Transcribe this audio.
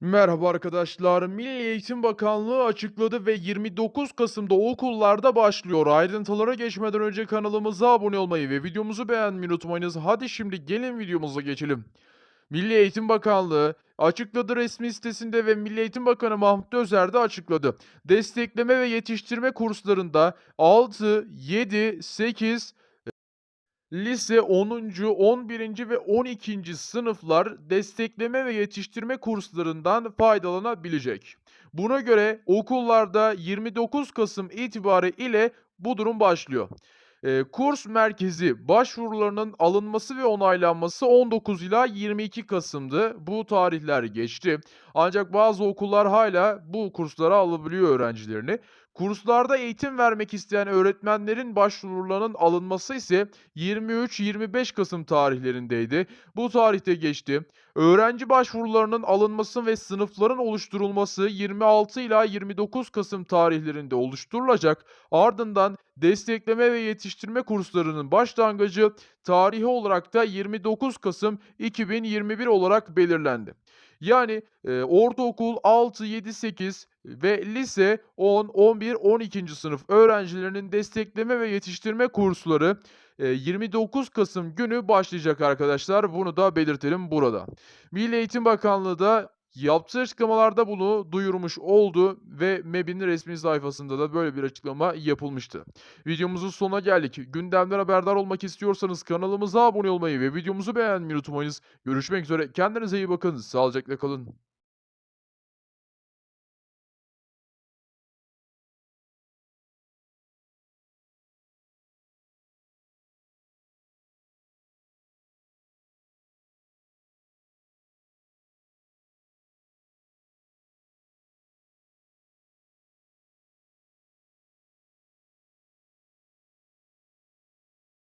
Merhaba arkadaşlar. Milli Eğitim Bakanlığı açıkladı ve 29 Kasım'da okullarda başlıyor. Ayrıntılara geçmeden önce kanalımıza abone olmayı ve videomuzu beğenmeyi unutmayınız. Hadi şimdi gelin videomuza geçelim. Milli Eğitim Bakanlığı açıkladı resmi sitesinde ve Milli Eğitim Bakanı Mahmut Özer de açıkladı. Destekleme ve yetiştirme kurslarında 6, 7, 8, Lise 10. 11. ve 12. sınıflar destekleme ve yetiştirme kurslarından faydalanabilecek. Buna göre okullarda 29 Kasım itibarı ile bu durum başlıyor. Eee, kurs merkezi başvurularının alınması ve onaylanması 19 ila 22 Kasım'dı. Bu tarihler geçti. Ancak bazı okullar hala bu kurslara alabiliyor öğrencilerini. Kurslarda eğitim vermek isteyen öğretmenlerin başvurularının alınması ise 23-25 Kasım tarihlerindeydi. Bu tarihte geçti. Öğrenci başvurularının alınması ve sınıfların oluşturulması 26 ila 29 Kasım tarihlerinde oluşturulacak. Ardından destekleme ve yetiştirme kurslarının başlangıcı tarihi olarak da 29 Kasım 2021 olarak belirlendi. Yani e, ortaokul 6, 7, 8 ve lise 10, 11, 12. sınıf öğrencilerinin destekleme ve yetiştirme kursları e, 29 Kasım günü başlayacak arkadaşlar. Bunu da belirtelim burada. Milli Eğitim Bakanlığı da yaptığı açıklamalarda bunu duyurmuş oldu ve MEB'in resmi sayfasında da böyle bir açıklama yapılmıştı. Videomuzun sonuna geldik. Gündemden haberdar olmak istiyorsanız kanalımıza abone olmayı ve videomuzu beğenmeyi unutmayınız. Görüşmek üzere. Kendinize iyi bakın. Sağlıcakla kalın.